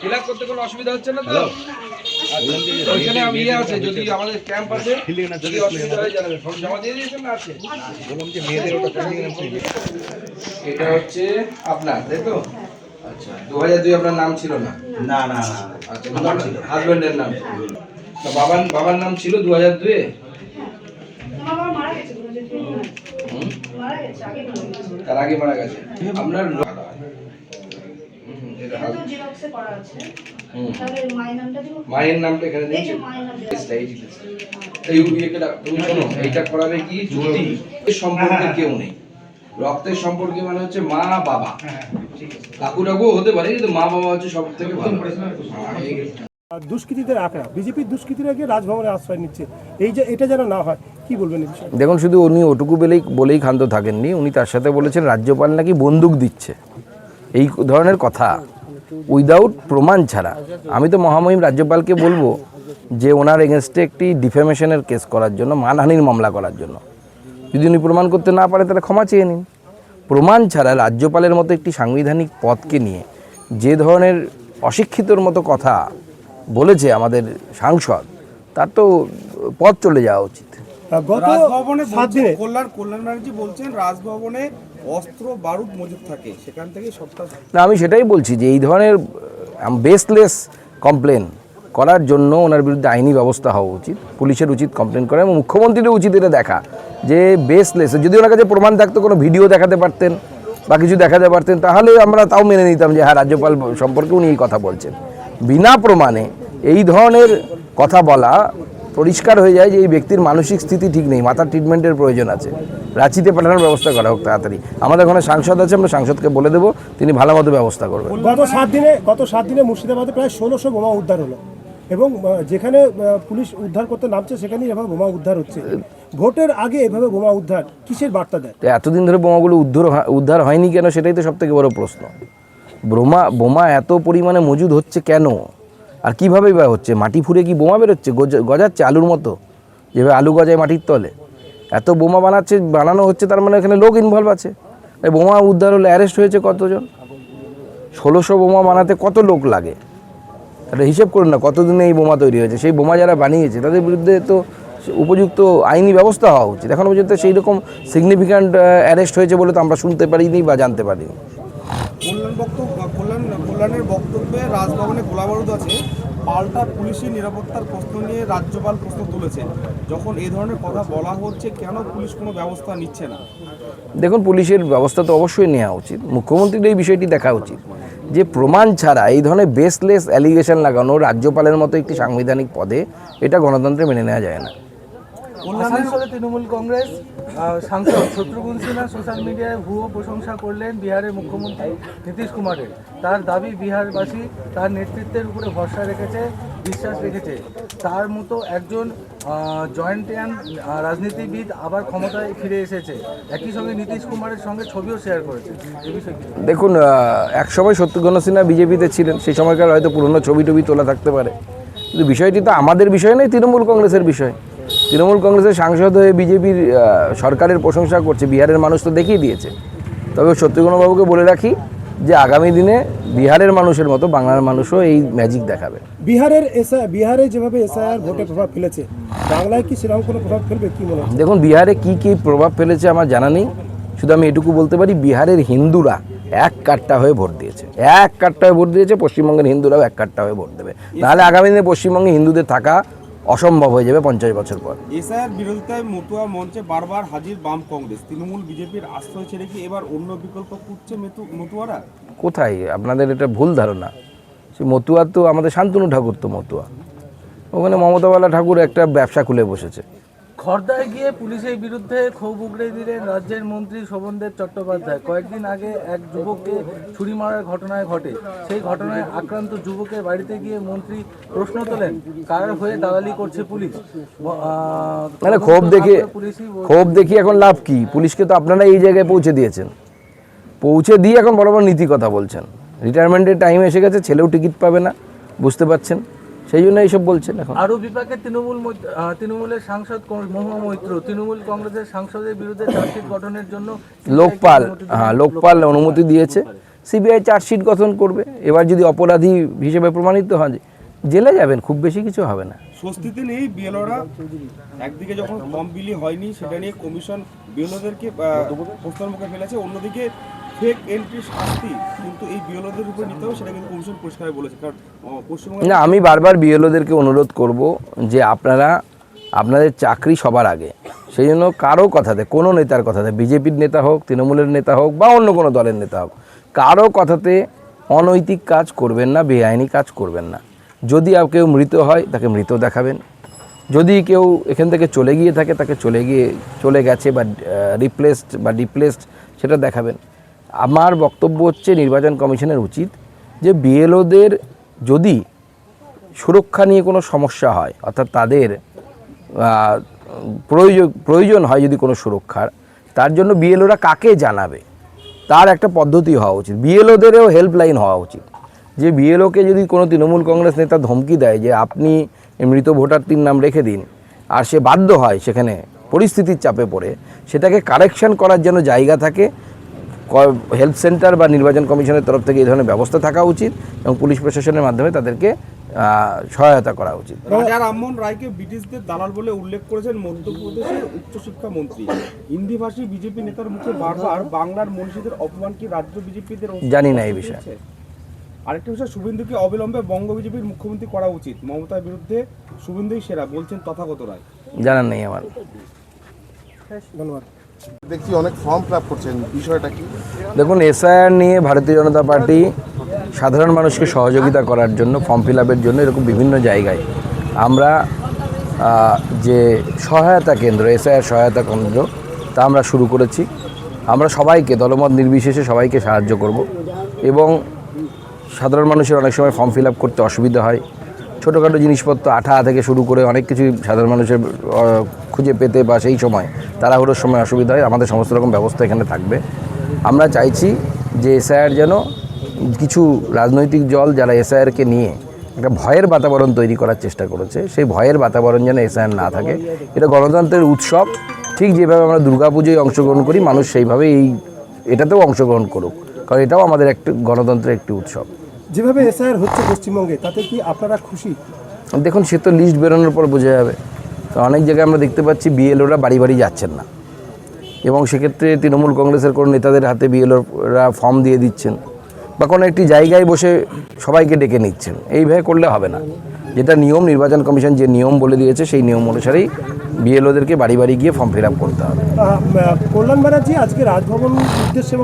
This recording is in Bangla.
ফিল আপ করতে কোনো অসুবিধা হচ্ছে না তো? আচ্ছা, ওইখানে আমি ইয়ে আছে যদি আমাদের ক্যাম্প আছে যদি অসুবিধা হয় ফর্ম জমা দিয়ে দিয়েছেন না আছে। এটা হচ্ছে আপনার তাই তো? আচ্ছা দু হাজার দুই আপনার নাম ছিল না? না না না আচ্ছা হাজবেন্ডের নাম তা বাবার বাবার নাম ছিল দু হাজার দুয়ে তার আগে মারা গেছে। আপনার করা আছে। তাহলে মায়ের নামটা দিব? মায়ের নামটা এখানে দিয়েছে তুমি শোনো এইটা করাবে কি? যদি সম্পর্কে কেউ নেই। রক্তের সম্পর্কে মানে হচ্ছে মা বাবা। কাকু টাকুও হতে পারে কিন্তু মা বাবা হচ্ছে সব থেকে ভালো। হ্যাঁ, দুষ্কৃতীদের আঁকড়া। বিজেপির দুষ্কৃতীরা গিয়ে রাজভবনে আশ্রয় নিচ্ছে। এই যে এটা যেন না হয় কি বলবেন দেখুন শুধু উনি ওটুকু বলেই বলেই ক্ষান্ত থাকেননি। উনি তার সাথে বলেছেন রাজ্যপাল নাকি বন্দুক দিচ্ছে। এই ধরনের কথা। উইদাউট প্রমাণ ছাড়া। আমি তো মহামহিম রাজ্যপালকে বলব যে ওনার এগেনস্টে একটি ডিফেমেশনের কেস করার জন্য, মানহানির মামলা করার জন্য। যদি উনি প্রমাণ করতে না পারে, তাহলে ক্ষমা চেয়ে নিন। প্রমাণ ছাড়া রাজ্যপালের মতো একটি সাংবিধানিক পদকে নিয়ে যে ধরনের অশিক্ষিতর মতো কথা বলেছে আমাদের সাংসদ, তার তো পথ চলে যাওয়া উচিত। গত সাত দিনে। কল্যাণ কল্যাণ ব্যানার্জি বলছেন রাজভবনে অস্ত্র বারুদ মজুদ থাকে সেখান থেকে সবটা না আমি সেটাই বলছি যে এই ধরনের বেসলেস কমপ্লেন করার জন্য ওনার বিরুদ্ধে আইনি ব্যবস্থা হওয়া উচিত পুলিশের উচিত কমপ্লেন করা এবং মুখ্যমন্ত্রীরও উচিত এটা দেখা যে বেসলেস যদি ওনার কাছে প্রমাণ থাকতো কোনো ভিডিও দেখাতে পারতেন বা কিছু দেখাতে পারতেন তাহলে আমরা তাও মেনে নিতাম যে হ্যাঁ রাজ্যপাল সম্পর্কে উনি এই কথা বলছেন। বিনা প্রমাণে এই ধরনের কথা বলা পরিষ্কার হয়ে যায় যে এই ব্যক্তির মানসিক স্থিতি ঠিক নেই মাথার ট্রিটমেন্টের প্রয়োজন আছে। রাঁচিতে পাঠানোর ব্যবস্থা করা হোক তাড়াতাড়ি। আমাদের ওখানে সাংসদ আছে আমরা সাংসদকে বলে দেবো তিনি ভালো মতো ব্যবস্থা করবেন। গত সাত দিনে গত সাত দিনে মুর্শিদাবাদে প্রায় ষোলোশো বোমা উদ্ধার হলো এবং যেখানে পুলিশ উদ্ধার করতে নামছে সেখানেই এভাবে বোমা উদ্ধার হচ্ছে। ভোটের আগে এভাবে বোমা উদ্ধার কিসের বার্তা দেয়? এতদিন ধরে বোমাগুলো উদ্ধার উদ্ধার হয়নি কেন? সেটাই তো সবথেকে বড় প্রশ্ন। বোমা বোমা এত পরিমাণে মজুদ হচ্ছে কেন? আর কীভাবেই বা হচ্ছে? মাটি ফুঁড়ে কি বোমা বেরোচ্ছে? গজ- গজাচ্ছে আলুর মতো? যেভাবে আলু গজায় মাটির তলে। এত বোমা বানাচ্ছে, বানানো হচ্ছে, তার মানে এখানে লোক ইনভলভ আছে। বোমা উদ্ধার হলে অ্যারেস্ট হয়েছে কতজন? ষোলোশো বোমা বানাতে কত লোক লাগে? একটা হিসেব করুন না, কতদিনে এই বোমা তৈরি হয়েছে? সেই বোমা যারা বানিয়েছে, তাদের বিরুদ্ধে তো উপযুক্ত আইনি ব্যবস্থা হওয়া উচিত। এখনও পর্যন্ত সেই রকম সিগনিফিক্যান্ট অ্যারেস্ট হয়েছে বলে তো আমরা শুনতে পারিনি বা জানতে পারিনি। কল্যাণ বক্তব্য কল্যাণ কল্যাণের বক্তব্যে রাজভবনে গোলাবারুদ আছে। পাল্টা পুলিশি নিরাপত্তার প্রশ্ন নিয়ে রাজ্যপাল প্রশ্ন তুলেছেন। যখন এই ধরনের কথা বলা হচ্ছে, কেন পুলিশ কোনো ব্যবস্থা নিচ্ছে না? দেখুন, পুলিশের ব্যবস্থা তো অবশ্যই নেওয়া উচিত। মুখ্যমন্ত্রীর এই বিষয়টি দেখা উচিত। যে প্রমাণ ছাড়া এই ধরনের বেসলেস অ্যালিগেশন লাগানো রাজ্যপালের মতো একটি সাংবিধানিক পদে এটা গণতন্ত্রে মেনে নেওয়া যায় না। আসানসোলে তৃণমূল কংগ্রেস সাংসদ শত্রুঘ্ন সিনহা সোশ্যাল মিডিয়ায় ভুয়ো প্রশংসা করলেন বিহারের মুখ্যমন্ত্রী নীতিশ কুমারের। তার দাবি বিহারবাসী তার নেতৃত্বের উপরে ভরসা রেখেছে বিশ্বাস রেখেছে। তার মতো একজন জয়েন্টিয়ান রাজনীতিবিদ আবার ক্ষমতায় ফিরে এসেছে। একই সঙ্গে নীতিশ কুমারের সঙ্গে ছবিও শেয়ার করেছে? দেখুন আহ, এক সময় শত্রুঘ্ন সিনহা বিজেপিতে ছিলেন সেই সময়কার হয়তো পুরনো ছবি টবি তোলা থাকতে পারে। কিন্তু বিষয়টি তো আমাদের বিষয় নয় তৃণমূল কংগ্রেসের বিষয়। তৃণমূল কংগ্রেসের সাংসদ হয়ে বিজেপির সরকারের প্রশংসা করছে বিহারের মানুষ তো দেখিয়ে দিয়েছে। তবে শত্রুঘ্নবাবুকে বলে রাখি যে আগামী দিনে বিহারের মানুষের মতো বাংলার মানুষও এই ম্যাজিক দেখাবে। বিহারের বিহারে যেভাবে এসআইআর ভোটে প্রভাব ফেলেছে বাংলায় কি সেরকম কোনো প্রভাব ফেলবে কি মনে দেখুন বিহারে কি কি প্রভাব ফেলেছে আমার জানা নেই। শুধু আমি এটুকু বলতে পারি বিহারের হিন্দুরা এক কাট্টা হয়ে ভোট দিয়েছে। এক কাট্টা হয়ে ভোট দিয়েছে পশ্চিমবঙ্গের হিন্দুরাও এক কাট্টা হয়ে ভোট দেবে। নাহলে আগামী দিনে পশ্চিমবঙ্গে হিন্দুদের থাকা অসম্ভব হয়ে যাবে পঞ্চাশ বছর পর। এসআইয়ের বিরোধিতায় মতুয়া মঞ্চে বারবার হাজির বাম কংগ্রেস। তৃণমূল বিজেপির আশ্রয় ছেড়ে কি এবার অন্য বিকল্প খুঁজছে মেতু মতুয়ারা? কোথায়? আপনাদের এটা ভুল ধারণা। সে মতুয়া তো আমাদের শান্তনু ঠাকুর তো মতুয়া। ওখানে মমতাওয়ালা ঠাকুর একটা ব্যবসা খুলে বসেছে। খর্দায় গিয়ে পুলিশের বিরুদ্ধে ক্ষোভ উগড়ে দিলেন রাজ্যের মন্ত্রী শোভনদেব চট্টোপাধ্যায়। কয়েকদিন আগে এক যুবককে ছুরি মারার ঘটনায় ঘটে। সেই ঘটনায় আক্রান্ত যুবকের বাড়িতে গিয়ে মন্ত্রী প্রশ্ন তোলেন কার হয়ে দালালি করছে পুলিশ? মানে ক্ষোভ দেখে ক্ষোভ দেখি এখন লাভ কি? পুলিশকে তো আপনারা এই জায়গায় পৌঁছে দিয়েছেন। পৌঁছে দিয়ে এখন বড় বড় নীতি কথা বলছেন। রিটায়ারমেন্টের টাইম এসে গেছে ছেলেও টিকিট পাবে না বুঝতে পারছেন? সেই জন্য এইসব বলছেন এখন। আরও বিপাকে তৃণমূল তৃণমূলের সাংসদ মহুয়া মৈত্র তৃণমূল কংগ্রেসের সাংসদের বিরুদ্ধে চার্জশিট গঠনের জন্য লোকপাল হ্যাঁ লোকপাল অনুমতি দিয়েছে। সিবিআই চার্জশিট গঠন করবে। এবার যদি অপরাধী হিসেবে প্রমাণিত হয় জেলে যাবেন খুব বেশি কিছু হবে না। স্বস্তিতে নেই বিএলওরা। একদিকে যখন কম বিলি হয়নি সেটা নিয়ে কমিশন বিএলওদেরকে প্রশ্নের মুখে ফেলেছে। অন্যদিকে ফেক এন্ট্রি শাস্তি কিন্তু এই বিএলওদের উপর নিতে হবে, সেটা কিন্তু কমিশন বলেছে। কারণ না, আমি বারবার বিএলওদেরকে অনুরোধ করব যে আপনারা, আপনাদের চাকরি সবার আগে। সেই জন্য কারও কথাতে, কোনো নেতার কথাতে, বিজেপির নেতা হোক, তৃণমূলের নেতা হোক, বা অন্য কোনো দলের নেতা হোক, কারও কথাতে অনৈতিক কাজ করবেন না, বেআইনি কাজ করবেন না। যদি কেউ মৃত হয়, তাকে মৃত দেখাবেন। যদি কেউ এখান থেকে চলে গিয়ে থাকে, তাকে চলে গিয়ে, চলে গেছে বা রিপ্লেসড বা ডিপ্লেসড সেটা দেখাবেন। আমার বক্তব্য হচ্ছে নির্বাচন কমিশনের উচিত যে বিএলওদের যদি সুরক্ষা নিয়ে কোনো সমস্যা হয়, অর্থাৎ তাদের প্রয়োজন প্রয়োজন হয় যদি কোনো সুরক্ষার, তার জন্য বিএলওরা কাকে জানাবে? তার একটা পদ্ধতি হওয়া উচিত। বিএলওদেরও হেল্পলাইন হওয়া উচিত। যে বিএলওকে যদি কোনো তৃণমূল কংগ্রেস নেতা ধমকি দেয় যে আপনি মৃত ভোটারটির নাম রেখে দিন, আর সে বাধ্য হয় সেখানে পরিস্থিতির চাপে পড়ে, সেটাকে কারেকশান করার জন্য জায়গা থাকে হেল্প সেন্টার বা নির্বাচন কমিশনের তরফ থেকে এই ধরনের ব্যবস্থা থাকা উচিত এবং পুলিশ প্রশাসনের মাধ্যমে তাদেরকে সহায়তা করা উচিত। রাজা রামমোহন রায়কে ব্রিটিশদের দালাল বলে উল্লেখ করেছেন মধ্যপ্রদেশের উচ্চশিক্ষা মন্ত্রী। হিন্দিভাষী বিজেপি নেতার মুখে বারবার বাংলার মনীষীদের অপমান কি রাজ্য বিজেপিদের জানি না এই বিষয়ে। আরেকটা বিষয় শুভেন্দুকে অবিলম্বে বঙ্গ বিজেপির মুখ্যমন্ত্রী করা উচিত। মমতার বিরুদ্ধে শুভেন্দুই সেরা বলছেন তথাগত রায়। জানার নেই আমার। ধন্যবাদ। দেখছি অনেক ফর্ম ফিল করছেন, বিষয়টা কি? দেখুন এসআইআর নিয়ে ভারতীয় জনতা পার্টি সাধারণ মানুষকে সহযোগিতা করার জন্য ফর্ম ফিল জন্য এরকম বিভিন্ন জায়গায় আমরা যে সহায়তা কেন্দ্র এসআইআর সহায়তা কেন্দ্র, তা আমরা শুরু করেছি। আমরা সবাইকে, দলমত নির্বিশেষে সবাইকে সাহায্য করব এবং সাধারণ মানুষের অনেক সময় ফর্ম ফিল করতে অসুবিধা হয়। ছোটোখাটো জিনিসপত্র আঠা থেকে শুরু করে অনেক কিছু সাধারণ মানুষের খুঁজে পেতে বা সেই সময় তাড়াহুড়োর সময় অসুবিধা হয় আমাদের সমস্ত রকম ব্যবস্থা এখানে থাকবে। আমরা চাইছি যে এসআইআর যেন কিছু রাজনৈতিক দল যারা এসআইআরকে নিয়ে একটা ভয়ের বাতাবরণ তৈরি করার চেষ্টা করেছে সেই ভয়ের বাতাবরণ যেন এসআইআর না থাকে। এটা গণতন্ত্রের উৎসব ঠিক যেভাবে আমরা দুর্গাপুজোয় অংশগ্রহণ করি মানুষ সেইভাবে এই এটাতেও অংশগ্রহণ করুক কারণ এটাও আমাদের একটি গণতন্ত্রের একটি উৎসব। যেভাবে এসআইআর হচ্ছে পশ্চিমবঙ্গে তাতে কি আপনারা খুশি? দেখুন সে তো লিস্ট বেরোনোর পর বোঝা যাবে। তো অনেক জায়গায় আমরা দেখতে পাচ্ছি বিএলওরা বাড়ি বাড়ি যাচ্ছেন না। এবং সেক্ষেত্রে তৃণমূল কংগ্রেসের কোনো নেতাদের হাতে বিএলওরা ফর্ম দিয়ে দিচ্ছেন বা কোনো একটি জায়গায় বসে সবাইকে ডেকে নিচ্ছেন। এইভাবে করলে হবে না। যেটা নিয়ম, নির্বাচন কমিশন যে নিয়ম বলে দিয়েছে, সেই নিয়ম অনুসারেই বিএলওদেরকে বাড়ি বাড়ি গিয়ে ফর্ম ফিল আপ করতে হবে। কল্যাণ ব্যানার্জি আজকে রাজভবন উদ্দেশ্যে